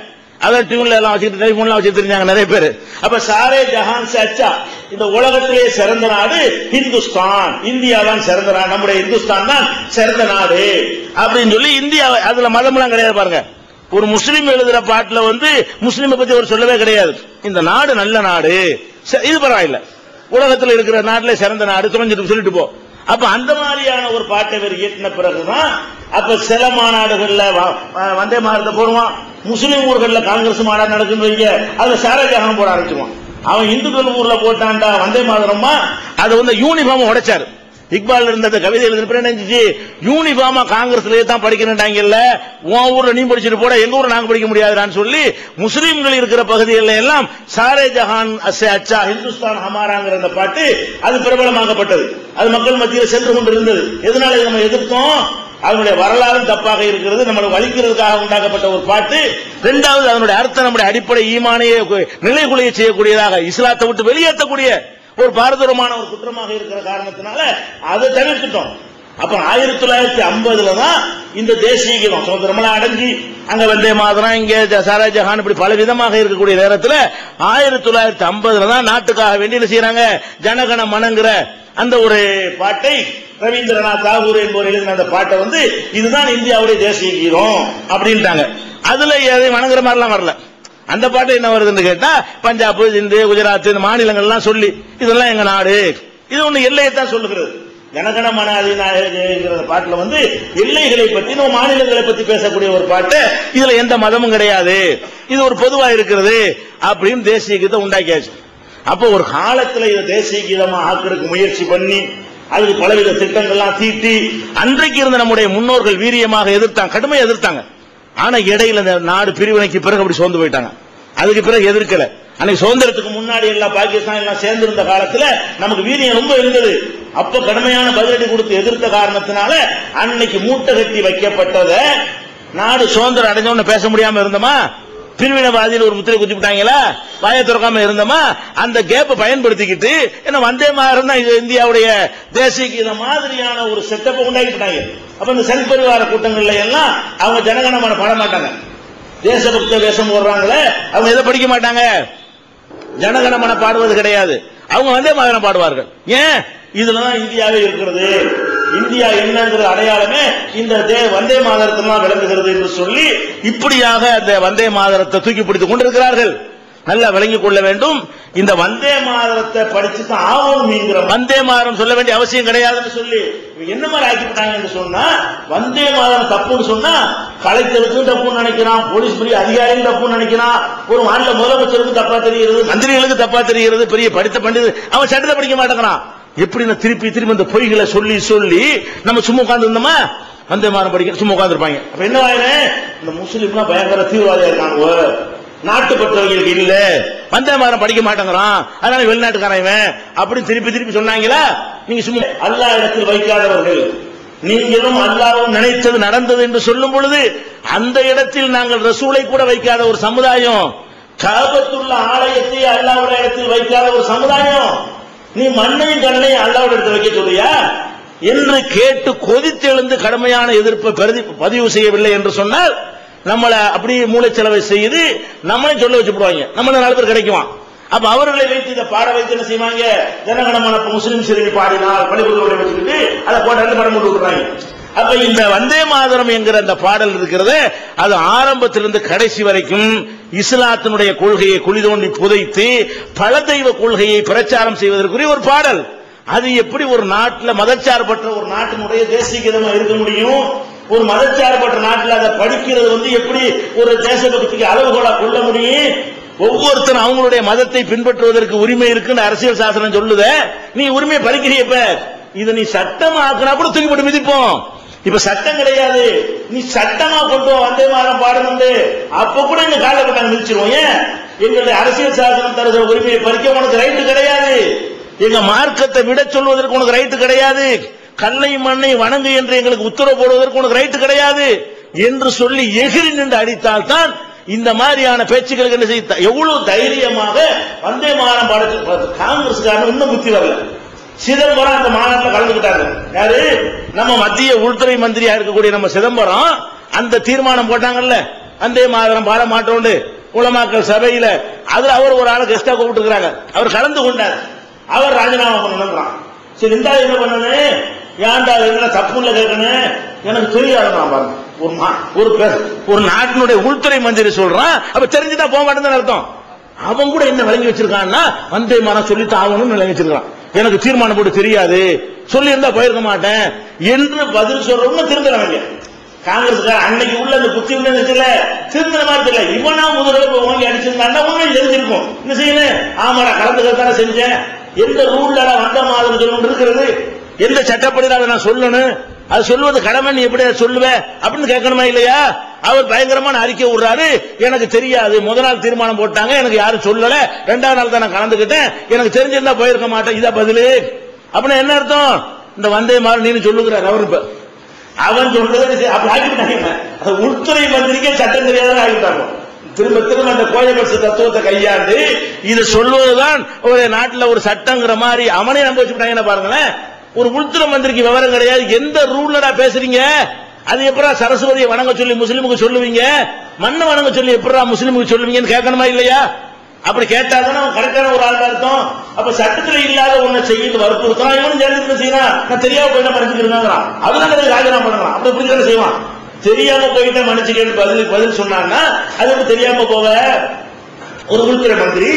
அதான் டியூன்ல எல்லாம் வச்சுட்டு டெலிபோன்லாம் வச்சுட்டு தெரிஞ்சாங்க நிறைய பேர். அப்ப சாரே ஜஹான் சே அச்சா இந்த உலகத்திலேயே சிறந்த நாடு ஹிந்துஸ்தான். இந்தியா தான் சிறந்த நாடு நம்முடைய இந்துஸ்தான் தான் சிறந்த நாடு. அப்படின்னு சொல்லி இந்தியா அதுல மதம்லாம் கிடையாது பாருங்க. ஒரு முஸ்லீம் எழுதுற பாட்டுல வந்து முஸ்லீமை பத்தி ஒரு சொல்லவே கிடையாது. இந்த நாடு நல்ல நாடு. ச- இது பரவாயில்ல. உலகத்தில் இருக்கிற நாட்டில் சிறந்த நாடு துணைஞ்சிட்டு சொல்லிட்டு போ. அப்ப அந்த மாதிரியான ஒரு பாட்டை இவர் இயற்றின பிறகுதான் அப்ப சில மாநாடுகள்ல வ- வந்தே மாநிலத்தை போடுவான். முஸ்லீம் ஊர்கள்ல காங்கிரஸ் மாநாடு நடக்குன்னு வைங்க அதுல சாரஜாகனம் போட ஆரம்பிச்சுவான் அவன் இந்துக்கள் ஊர்ல போட்டான்டா வந்தே மாதிரமா அதை வந்து யூனிஃபார்ம் உடைச்சாரு. இக்பால் இருந்த அந்த கவிதை எழுதின பிறகு யூனிஃபார்மா காங்கிரஸ்லயே தான் படிக்கிறேன்டாங்கல்ல உன் ஊர்ல நீ படிச்சுட்டு போட எங்க ஊர்ல நாங்க படிக்க முடியாதுன்னு சொல்லி முஸ்லீம்கள் இருக்கிற பகுதிகளில் எல்லாம் சாரே ஜஹான் அஸ்ஸே அச்சா ஹிந்துஸ்தான் ஹமாராங்கிற அந்த பாட்டு அது பிரபலமாக்கப்பட்டது. அது மக்கள் மத்தியில் சென்று கொண்டு இருந்தது எதனால இதை நம்ம எதிர்த்தோம்? அதனுடைய வரலாறும் தப்பாக இருக்கிறது. நம்மளை வலிக்கிறதுக்காக உண்டாக்கப்பட்ட ஒரு பாட்டு. இரண்டாவது அதனுடைய அர்த்தம் நம்முடைய அடிப்படை ஈமானையே நிலைகுலைய செய்யக்கூடியதாக இஸ்லாத்தை விட்டு வெளியேற்றக்கூடிய ஒரு பாரதூரமான ஒரு குற்றமாக இருக்கிற காரணத்தினால அதை தவிர்த்துட்டோம். அப்ப ஆயிரத்தி தொள்ளாயிரத்தி ஐம்பதுல தான் இந்த தேசிய கீதம் சுதந்திரமெல்லாம் அடைஞ்சு அங்க வந்தே மாதிரம் இங்க ஜ- சாரா ஜஹான் இப்படி பல விதமாக இருக்கக்கூடிய நேரத்தில் ஆயிரத்தி தொள்ளாயிரத்தி ஐம்பதுல தான் நாட்டுக்காக வேண்டி என்ன செய்யறாங்க? ஜனகண மனங்கிற அந்த ஒரு பாட்டை ரவீந்திரநாத் தாகூர் என்பவர் எழுதின அந்த பாட்டை வந்து இதுதான் இந்தியாவுடைய தேசிய கீதம் அப்படின்ட்டாங்க. அதுல எதை வணங்குற மாதிரிலாம் வரல. அந்த பாட்டு என்ன வருதுன்னு கேட்டா பஞ்சாப் இந்து குஜராத் இந்த மாநிலங்கள்லாம் சொல்லி இதெல்லாம் எங்க நாடு. இது ஒண்ணு எல்லையைத்தான் சொல்லுகிறது. ஜனகண மனாதிநாயகிற பாட்டுல வந்து எல்லைகளை பத்தி நம்ம மாநிலங்களை பத்தி பேசக்கூடிய ஒரு பாட்டு. இதுல எந்த மதமும் கிடையாது. இது ஒரு பொதுவா இருக்கிறது அப்படின்னு தேசிய கீதம் உண்டாக்கியாச்சு. அப்போ ஒரு காலத்துல இதை தேசிய கீதமா ஆக்கிறதுக்கு முயற்சி பண்ணி அதுக்கு பலவித திட்டங்கள்லாம் தீட்டி அன்றைக்கு இருந்த நம்முடைய முன்னோர்கள் வீரியமாக எதிர்த்தாங்க கடுமையை எதிர்த்தாங்க. ஆனா இடையில இந்த நாடு பிரிவினைக்கு பிறகு அப்படி சோர்ந்து போயிட்டாங்க. அதுக்கு பிறகு எதிர்க்கல. அன்னைக்கு சுதந்திரத்துக்கு முன்னாடி எல்லாம் பாகிஸ்தான் எல்லாம் சேர்ந்து இருந்த காலத்துல நமக்கு வீரியம் ரொம்ப இருந்தது. அப்ப கடுமையான பதிலடி கொடுத்து எதிர்த்த காரணத்தினால அன்னைக்கு மூட்டை கட்டி வைக்கப்பட்டத நாடு சுதந்திரம் அடைஞ்சோன்னு பேச முடியாம இருந்தோமா? பிரிவினவாதியில் ஒரு முத்திரை குத்தி விட்டாங்களா வாயை திறக்காம இருந்தோமா? அந்த கேப்பை பயன்படுத்திக்கிட்டு என்ன வந்தே மாதிரி தான் இது இந்தியாவுடைய தேசிய இந்த மாதிரியான ஒரு செட்டப்பை உண்டாக்கிட்டாங்க அப்ப இந்த செல்பரிவார கூட்டங்கள்ல எல்லாம் அவங்க ஜனகணமான பாட மாட்டாங்க. தேசபக்த வேஷம் போடுறாங்களே அவங்க எதை படிக்க மாட்டாங்க? ஜனகணமன பாடுவது கிடையாது. அவங்க வந்தே மாதிரி பாடுவார்கள். ஏன்? இதுலதான் இந்தியாவே இருக்கிறது. இந்தியா என்னங்கிற அடையாளமே இந்த வந்தே மாதரத்தில் விளங்குகிறது என்று சொல்லி இப்படியாக அந்த வந்தே மாதரத்தை தூக்கி பிடித்துக் கொண்டிருக்கிறார்கள். நல்லா விளங்கிக் கொள்ள வேண்டும். இந்த வந்தே மாதரத்தை படிச்சு தான் ஆகணும்ங்கிற வந்தே மாதரம் சொல்ல வேண்டிய அவசியம் கிடையாதுன்னு சொல்லி என்ன மாதிரி ஆக்கிவிட்டாங்கன்னு சொன்னா வந்தே மாதரம் தப்புன்னு சொன்னா கலெக்டருக்கும் தப்புன்னு நினைக்கிறான் போலீஸ் பெரிய அதிகாரியும் தப்புன்னு நினைக்கிறான் ஒரு மாநில முதலமைச்சருக்கு தப்பா தெரிகிறது மந்திரிகளுக்கு தப்பா தெரிகிறது பெரிய படித்த பண்டிது அவன் சட்டத்தை படிக்க மாட்டேங்கிறான். எப்படி நான் திருப்பி திருப்பி இந்த பொய்களை சொல்லி சொல்லி நம்ம சும்மா உட்கார்ந்து இருந்தோமா வந்தே மாறம் படிக்க சும்மா உட்காந்துருப்பாங்க அப்ப என்ன ஆயிரம் இந்த முஸ்லீம்லாம் பயங்கர தீவிரவாதியா இருக்காங்க. நாட்டுப்பற்றவர்களுக்கு இல்ல. வந்தே மாறம் படிக்க மாட்டேங்கிறான். அதனால வெளிநாட்டுக்காரன் இவன். திருப்பி திருப்பி சொன்னாங்களா? நீங்க சும்மா அல்லா இடத்தில் வைக்காதவர்கள். நீங்களும் அல்லாவும் நினைத்தது நடந்தது என்று சொல்லும் பொழுது அந்த இடத்தில் நாங்கள் ரசூலை கூட வைக்காத ஒரு சமுதாயம். காபத்துள்ள ஆலயத்தை அல்லாவுடைய இடத்தில் வைக்காத ஒரு சமுதாயம். நீ மண்ணையும் கண்ணையும் அல்லாவோட எடுத்து வைக்க சொல்றியா? என்று கேட்டு கொதித்தெழுந்து கடுமையான எதிர்ப்பை பதிவு செய்யவில்லை என்று சொன்னால் நம்மளை அப்படியே மூளைச்சலவை செய்து நம்மளையும் சொல்ல வச்சு போடுவாங்க நம்மள நாலு பேர் கிடைக்குவான் அப்ப அவர்களை வைத்து இதை பாட வைத்து என்ன செய்வாங்க? ஜனகணமான முஸ்லிம் சிறுமி பாடினால் பள்ளிக்கூட வச்சுக்கிட்டு அதை போட்டு படம் போட்டு விடுறாங்க அப்ப இந்த வந்தே மாதரம் என்கிற அந்த பாடல் இருக்கிறது அது ஆரம்பத்திலிருந்து கடைசி வரைக்கும் இஸ்லாத்தினுடைய கொள்கையை குழி தோண்டி புதைத்து பல தெய்வ கொள்கையை பிரச்சாரம் செய்வதற்குரிய ஒரு பாடல். அது எப்படி ஒரு நாட்டில் மதச்சார்பற்ற ஒரு நாட்டினுடைய தேசிய கீதமா இருக்க முடியும்? ஒரு மதச்சார்பற்ற நாட்டில் அதை படிக்கிறது வந்து எப்படி ஒரு தேசபக்திக்கு அளவுகோலா கொள்ள முடியும்? ஒவ்வொருத்தரும் அவங்களுடைய மதத்தை பின்பற்றுவதற்கு உரிமை இருக்குன்னு அரசியல் சாசனம் சொல்லுத. நீ உரிமையை பறிக்கிறியப்ப இதை நீ சட்டம் ஆக்குனா கூட தூக்கிப்பட்டு மிதிப்போம். இப்ப சட்டம் கிடையாது. நீ சட்டமா கொண்டு வா, வந்தே மாதம் பாடணும் அப்ப கூட இந்த காலில் நாங்க மிதிச்சிருவோம் ஏன்? எங்களுடைய அரசியல் சாசனம் தருகிற உரிமையை பறிக்க உனக்கு ரைட்டு கிடையாது. எங்க மார்க்கத்தை விட சொல்வதற்கு உனக்கு ரைட்டு கிடையாது. கல்லை மண்ணை வணங்கு என்று எங்களுக்கு உத்தரவு போடுவதற்கு உனக்கு ரைட்டு கிடையாது. என்று சொல்லி எகிரி நின்று அடித்தால் தான் இந்த மாதிரியான பேச்சுக்களுக்கு என்ன செய்ய எவ்வளவு தைரியமாக வந்தே மாதம் பாட காங்கிரஸ்காரன் இன்னும் புத்தி வரல. சிதம்பரம் அந்த மாநாட்டில் கலந்துகிட்டாங்க யாரு? நம்ம மத்திய உள்துறை மந்திரியா இருக்கக்கூடிய நம்ம சிதம்பரம் அந்த தீர்மானம் போட்டாங்கல்ல. வந்தே மாதரம் பாட மாட்டோண்டு உலமாக்கல் சபையில. அதுல அவர் ஒரு ஆளை கெஸ்டா கூப்பிட்டுருக்காங்க அவர் கலந்து கொண்டார். அவர் ராஜினாமா பண்ணணுங்கிறான் சரி இந்த என்ன பண்ணனு? ஏன்டா என்ன தப்பு இல்ல கேட்கணும் எனக்கு தெரியாது நான் பாருங்க. ஒரு மா- ஒரு ஒரு நாட்டினுடைய உள்துறை மந்திரி சொல்றான். அப்ப தெரிஞ்சுதான் போக மாட்டேன்னு அர்த்தம். அவன் கூட என்ன விளங்கி வச்சிருக்கான்னா வந்தே மாறம் சொல்லித்தான் ஆகணும்னு விளங்கி வச்சிருக்கான். எனக்கு தீர்மானம் போட்டு தெரியாது. சொல்லி இருந்தா போயிருக்க மாட்டேன். என்று பதில் சொல்றவங்க திருந்துறவங்க காங்கிரஸ் அன்னைக்கு உள்ள அந்த புத்தி உள்ள இருந்துச்சுல மாதிரி தெரியல. இவனா முதல்ல வாங்கி அடிச்சிருந்தாண்டா உண்மை தெரிஞ்சிருக்கும் என்ன செய்யணும்? ஆமாடா கலந்துக்கிறதான செஞ்சேன். எந்த ரூல்ல வந்த மாதிரி சொல்லணும் இருக்கிறது? எந்த சட்டப்படி நான் சொல்லணும்? அது சொல்லுவது கடமை நீ எப்படி சொல்லுவேன் சொல்லுவ? அப்படின்னு கேட்கணுமா இல்லையா? அவர் பயங்கரமான அறிக்கை விடுறாரு. எனக்கு தெரியாது. முத நாள் தீர்மானம் போட்டாங்க. எனக்கு யாரும் சொல்லல. ரெண்டாவது நாள் தான் நான் கலந்துக்கிட்டேன். எனக்கு தெரிஞ்சிருந்தா போயிருக்க மாட்டேன். இதா பதிலு. அப்படின்னா என்ன அர்த்தம்? இந்த வந்தே மாதிரி நீனு சொல்லுகிறார். அவர் இப்ப அவன் சொல்றது உள்துறை மந்திரிக்கே சட்டம் தெரியாத ஆகிட்டாங்க. திரும்ப திரும்ப அந்த கோயபட்ச தத்துவத்தை கையாண்டு இது சொல்வதுதான் ஒரு நாட்டுல ஒரு சட்டங்கிற மாதிரி அவனே நம்ப வச்சுட்டாங்க பாருங்களேன்? ஒரு உள்துறை மந்திரிக்கு விவரம் கிடையாது. எந்த ரூல்லடா பேசுறீங்க? அது எப்படா சரஸ்வதியை வணங்க சொல்லி முஸ்லீமுக்கு சொல்லுவீங்க? மண்ணை வணங்க சொல்லி எப்படா முஸ்லீமுக்கு சொல்லுவீங்கன்னு கேட்கணுமா இல்லையா? அப்படி கேட்டாதான் அவன் கரெக்டான ஒரு ஆள் அர்த்தம் அப்ப சட்டத்துல இல்லாத ஒண்ணு செய்யுது வற்புறுத்தான் இவனும் சேர்ந்து செய்யலாம் நான் தெரியாம போயிட்டா மன்னிச்சுக்கிறான் அதனால எனக்கு ராஜினாமா பண்ணலாம். அப்படி இப்படி தானே செய்வான். தெரியாம போயிட்டா மன்னிச்சுக்கேன்னு பதில் பதில் சொன்னான்னா அது எப்படி தெரியாம போக ஒரு உள்துறை மந்திரி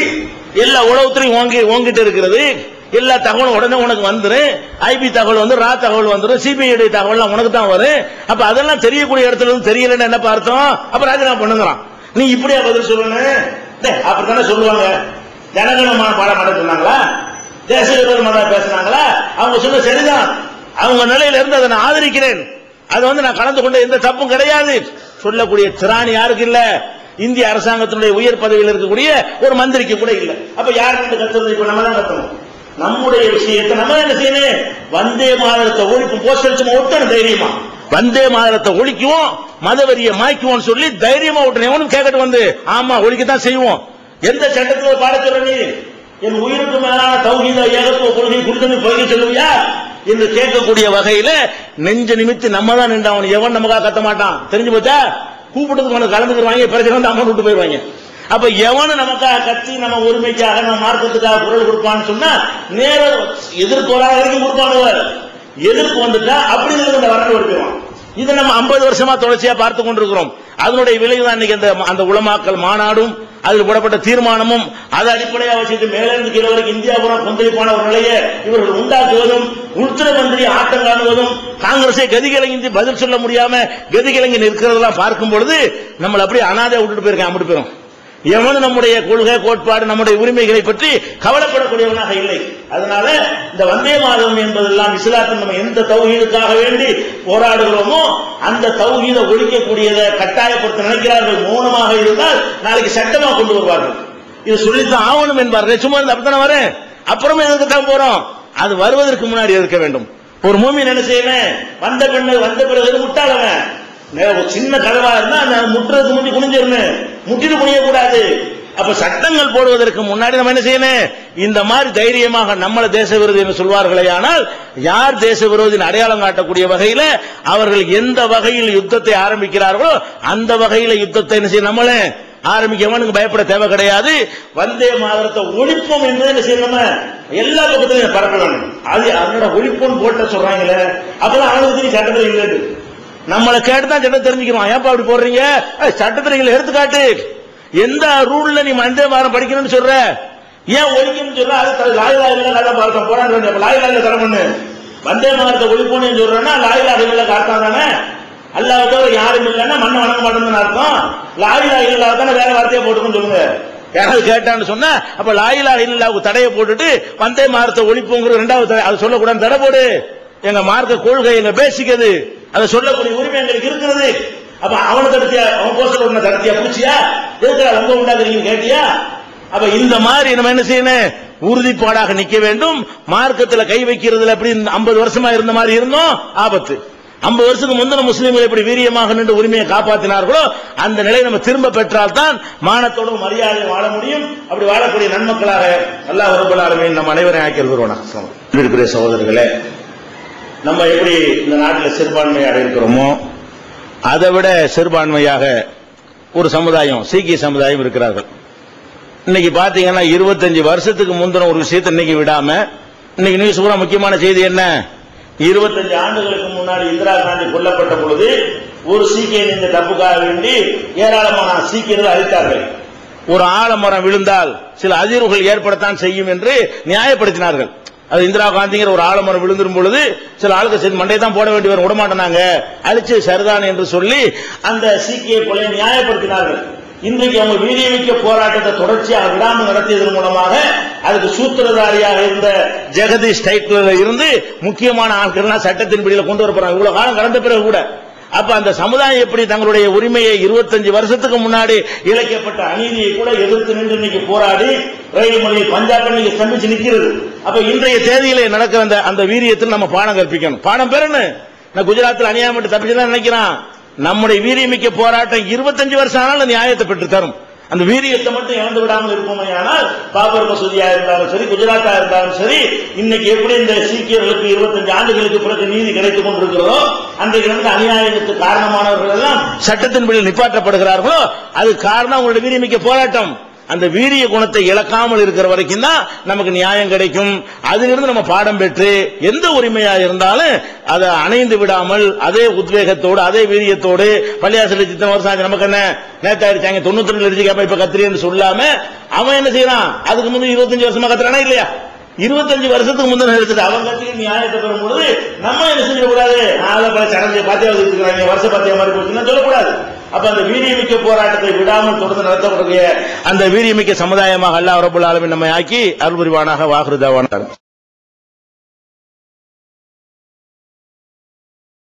எல்லா உளவுத்துறையும் ஓங்கி ஓங்கிட்டு இருக்கிறது. எல்லா தகவலும் உடனே உனக்கு வந்துரும். ஐபி தகவல் வந்து ரா தகவல் வந்துடும் சிபிஐடி தகவல்லாம் உனக்கு தான் வரும். அப்ப அதெல்லாம் தெரியக்கூடிய இடத்துல இருந்து தெரியலன்னு என்ன பார்த்தோம் அப்ப ராஜினாமா பண்ணுங்கிறான். நீ இப்படியா பதில் சொல்லணும்? அப்படித்தானே சொல்லுவாங்க. ஜனகணமான பாடம் மாட்ட சொன்னாங்களா? தேச விரோதமாக பேசினாங்களா? அவங்க சொன்ன சரிதான். அவங்க நிலையில இருந்து அதை நான் ஆதரிக்கிறேன். அது வந்து நான் கலந்து கொண்ட எந்த தப்பும் கிடையாது. சொல்லக்கூடிய திராணி யாருக்கு இல்ல? இந்திய அரசாங்கத்தினுடைய உயர் பதவியில் இருக்கக்கூடிய ஒரு மந்திரிக்கு கூட இல்லை. அப்ப யாருக்கு கத்துறது? இப்ப நம்ம தான் கத்தணும். நம்முடைய விஷயத்தை நம்ம என்ன செய்யணும்? வந்தே மாதத்தை ஒழிக்கும் போஸ்டர் சும்மா ஒட்டணும் தைரியமா. வந்தே மாதத்தை ஒழிக்குவோம் மதவரிய மாய்க்குவோம் சொல்லி தைரியமா ஒட்டணும். எவனும் கேட்கட்டு வந்து ஆமா ஒழிக்கத்தான் செய்வோம். எந்த சட்டத்தில் பாட சொல்ற நீ? என் உயிருக்கு மேலான தௌஹீத ஏகத்துவ கொள்கை குறித்து கொள்கை சொல்லுவியா? என்று கேட்கக்கூடிய வகையில நெஞ்ச நிமித்து நம்ம தான் நின்று எவன் நமக்காக கத்த மாட்டான்? தெரிஞ்சு போச்சா? கூப்பிட்டதுக்கு அவனுக்கு கலந்துக்குருவாங்க பிரச்சனை வந்து அமௌண்ட் விட்டு போயிருவாங்க. அப்ப எவனு நமக்காக கத்தி நம்ம உரிமைக்காக நம்ம மார்க்கத்துக்காக குரல் கொடுப்பான்னு சொன்னா நேர எதிர்ப்பு வராத வரைக்கும் கொடுப்பானுவர் எதிர்ப்பு வந்துட்டா அப்படி இந்த வரலாறு வருவான் இதை நம்ம 50 வருஷமா தொடர்ச்சியா பார்த்து கொண்டிருக்கிறோம். அதனுடைய விளைவுதான் இன்னைக்கு அந்த அந்த உலமாக்கல் மாநாடும் அதில் போடப்பட்ட தீர்மானமும் அதை அடிப்படையாக வச்சுட்டு மேலிருந்து கீழே வரைக்கும் இந்தியா பூரா கொந்தளிப்பான ஒரு நிலையை இவர்கள் உண்டாக்குவதும் உள்துறை மந்திரி ஆட்டம் காணுவதும் காங்கிரஸை கதிகிழங்கி பதில் சொல்ல முடியாம கதிகிழங்கி நிற்கிறதெல்லாம் பார்க்கும் பொழுது நம்மளை அப்படியே அனாதை விட்டுட்டு போயிருக்கேன் அப்படி போயிரும். எவனும் நம்முடைய கொள்கை கோட்பாடு நம்முடைய உரிமைகளை பற்றி கவலைப்படக்கூடியவனாக இல்லை. அதனால இந்த வந்தே மாதம் என்பதெல்லாம் இஸ்லாத்தில் நம்ம எந்த தௌஹீதுக்காக வேண்டி போராடுகிறோமோ அந்த தௌஹீதை ஒழிக்கக்கூடியதை கட்டாயப்படுத்த நினைக்கிறார்கள். மௌனமாக இருந்தால் நாளைக்கு சட்டமா கொண்டு வருவார்கள். இது சொல்லித்தான் ஆகணும் என்பார்கள். சும்மா இருந்து அப்படித்தானே வரேன்? அப்புறமே எதுக்கு தான் போறோம்? அது வருவதற்கு முன்னாடி இருக்க வேண்டும்? ஒரு மூமி என்ன செய்யணும் வந்த பெண்ணு வந்த பிறகு முட்டாளவன் ஒரு சின்ன கதவா இருந்தா அந்த முட்டுறது முன்னாடி குனிஞ்சிடணும் முட்டிட்டு குனிய கூடாது அப்ப சட்டங்கள் போடுவதற்கு முன்னாடி நம்ம என்ன செய்யணும்? இந்த மாதிரி தைரியமாக நம்மளை தேச விரோதி என்று சொல்வார்களே ஆனால் யார் தேச விரோதின் அடையாளம் காட்டக்கூடிய வகையில அவர்கள் எந்த வகையில் யுத்தத்தை ஆரம்பிக்கிறார்களோ அந்த வகையில யுத்தத்தை என்ன செய்ய நம்மளே ஆரம்பிக்கவனுக்கு பயப்பட தேவை கிடையாது. வந்தே மாதரத்தை ஒழிப்போம் என்பதை என்ன செய்யணும் எல்லா பக்கத்திலும் பரப்ப வேணும் அது அதனோட ஒழிப்போம் போட்ட சொல்றாங்களே. அப்பதான் அவனுக்கு சட்டத்தில் இல்லை நம்மளை கேட்டுதான் சட்டம் தெரிஞ்சுக்கிறோம் ஏன்பா அப்படி போடுறீங்க? சட்டத்தில் நீங்கள் எடுத்துக்காட்டு. எந்த ரூல்ல நீ வந்தே வாரம் படிக்கணும்னு சொல்ற? ஏன் ஒழிக்கணும்னு சொல்ற? அது த- லாயிலா இல்ல நல்ல மார்க்கம் போறாங்க லாயிலா இல்ல தர பண்ணு வந்தே மாதத்தை ஒழிப்போன்னு சொல்றேன்னா லாயிலா இல்ல காட்டான் தானே? அல்லாஹ் தவிர யாரும் இல்லைன்னா மண்ணை வணங்க மாட்டேன்னு அர்த்தம். லாயிலா இல்லா தானே வேற வார்த்தையை போட்டுக்கோன்னு சொல்லுங்க. யாராவது கேட்டான்னு சொன்னா அப்ப லாயிலா இல்லாவுக்கு தடையை போட்டுட்டு வந்தே மார்க்கத்தை ஒழிப்புங்கிற ரெண்டாவது அது சொல்லக்கூடாது தடை போடு. எங்க மார்க்க கொள்கை எங்க பேசிக்கிறது அதை சொல்லக்கூடிய உரிமை எங்களுக்கு இருக்கிறது. அப்ப அவனை தடுத்தியா? அவன் போஸ்டர் ஒண்ணு தடுத்தியா? பூச்சியா? இருக்கிற ரொம்ப உண்டாக்குறீங்கன்னு கேட்டியா? அப்ப இந்த மாதிரி நம்ம என்ன செய்யணும்? உறுதிப்பாடாக நிக்க வேண்டும். மார்க்கத்துல கை வைக்கிறதுல எப்படி ஐம்பது வருஷமா இருந்த மாதிரி இருந்தோம்? ஆபத்து. ஐம்பது வருஷத்துக்கு முந்தின முஸ்லீம்கள் எப்படி வீரியமாக நின்று உரிமையை காப்பாற்றினார்களோ அந்த நிலையை நம்ம திரும்ப பெற்றால்தான் மானத்தோடும் மரியாதை வாழ முடியும். அப்படி வாழக்கூடிய நன்மக்களாக எல்லா ரப்பல் நம்ம அனைவரையும் ஆக்கி இருக்கிறோம் சகோதரர்களே நம்ம எப்படி இந்த நாட்டில் சிறுபான்மையாக இருக்கிறோமோ அதை விட சிறுபான்மையாக ஒரு சமுதாயம் சீக்கிய சமுதாயம் இருக்கிறார்கள். இன்னைக்கு பாத்தீங்கன்னா இருபத்தஞ்சு வருஷத்துக்கு முந்தின ஒரு விஷயத்தை இன்னைக்கு விடாம இன்னைக்கு நியூஸ் பூரா முக்கியமான செய்தி என்ன? இருபத்தஞ்சு ஆண்டுகளுக்கு முன்னாடி இந்திரா காந்தி கொல்லப்பட்ட பொழுது ஒரு சீக்கியன் இந்த தப்புக்காக வேண்டி ஏராளமான சீக்கியர்கள் அழித்தார்கள். ஒரு ஆலமரம் விழுந்தால் சில அதிர்வுகள் ஏற்படத்தான் செய்யும் என்று நியாயப்படுத்தினார்கள். அது இந்திரா காந்திங்கிற ஒரு ஆலமரம் விழுந்துரும் பொழுது சில ஆளுக்கு சேர்ந்து மண்டையை தான் போட வேண்டி வரும் விட மாட்டேனாங்க அழிச்சு சரிதான் என்று சொல்லி அந்த சீக்கிய கொலையை நியாயப்படுத்தினார்கள். இன்றைக்கு அவங்க வீடியோவிக்க போராட்டத்தை தொடர்ச்சியாக விடாமல் நடத்தியதன் மூலமாக அதுக்கு சூத்திரதாரியாக இருந்த ஜெகதீஷ் டைட்டில் இருந்து முக்கியமான ஆட்கள்லாம் சட்டத்தின் பிடியில் கொண்டு வரப்படுறாங்க இவ்வளவு காலம் கடந்த பிறகு கூட. அப்ப அந்த சமுதாயம் எப்படி தங்களுடைய உரிமையை இருபத்தஞ்சு வருஷத்துக்கு முன்னாடி இழைக்கப்பட்ட அநீதியை கூட எதிர்த்து நின்று இன்னைக்கு போராடி ரயில் மொழியை பஞ்சாப் இன்னைக்கு ஸ்தம்பிச்சு அப்ப இன்றைய தேதியில நடக்க வந்த அந்த வீரியத்தில் நம்ம பாடம் கற்பிக்கணும். பாடம் பெறணும் நான் குஜராத்தில் அநியாயம் தப்பிச்சுதான் நினைக்கிறான். நம்முடைய வீரியமிக்க போராட்டம் இருபத்தஞ்சு வருஷம் ஆனாலும் நியாயத்தை பெற்று தரும். அந்த வீரியத்தை மட்டும் இழந்து விடாமல் இருப்போமே ஆனால் பாபர் மசூதியா இருந்தாலும் சரி குஜராத்தா இருந்தாலும் சரி இன்னைக்கு எப்படி இந்த சீக்கியர்களுக்கு இருபத்தஞ்சு ஆண்டுகளுக்கு பிறகு நீதி கிடைத்துக் கொண்டிருக்கிறதோ அன்றைக்கு நடந்த அநியாயத்துக்கு காரணமானவர்கள் எல்லாம் சட்டத்தின் பிடியில் நிப்பாட்டப்படுகிறார்களோ அது காரணம் அவங்களுடைய வீரியமிக்க போராட்டம். அந்த வீரிய குணத்தை இழக்காமல் இருக்கிற வரைக்கும் தான் நமக்கு நியாயம் கிடைக்கும். அதிலிருந்து நம்ம பாடம் பெற்று எந்த உரிமையா இருந்தாலும் அதை அணைந்து விடாமல் அதே உத்வேகத்தோடு அதே வீரியத்தோடு பள்ளியாசல் இத்தனை வருஷம் ஆச்சு நமக்கு என்ன? நேத்தாயிருச்சாங்க தொண்ணூத்தி ரெண்டு லட்சம் இப்ப கத்திரியன்னு சொல்லாம அவன் என்ன செய்யறான்? அதுக்கு முந்தைய இருபத்தஞ்சு வருஷமா கத்துறானா இல்லையா? இருபத்தஞ்சு வருஷத்துக்கு முந்தின எடுத்துட்டு அவன் கட்சிக்கு நியாயத்தை பெறும் பொழுது நம்ம என்ன செஞ்சிடக்கூடாது? நாளை பல சடங்கு பார்த்தே வச்சுக்கிறாங்க வருஷ பாத்தியா மாதிரி போச்சுன்னா சொல்லக்கூடாது. அப்ப அந்த வீரியமிக்க போராட்டத்தை விடாமல் தொடர்ந்து நடத்தக்கூடிய அந்த வீரியமிக்க சமுதாயமாக அல்லாஹ் ரபுல் ஆலமின் நம்மை ஆக்கி அருள் புரிவானாக வாகுறுதாவான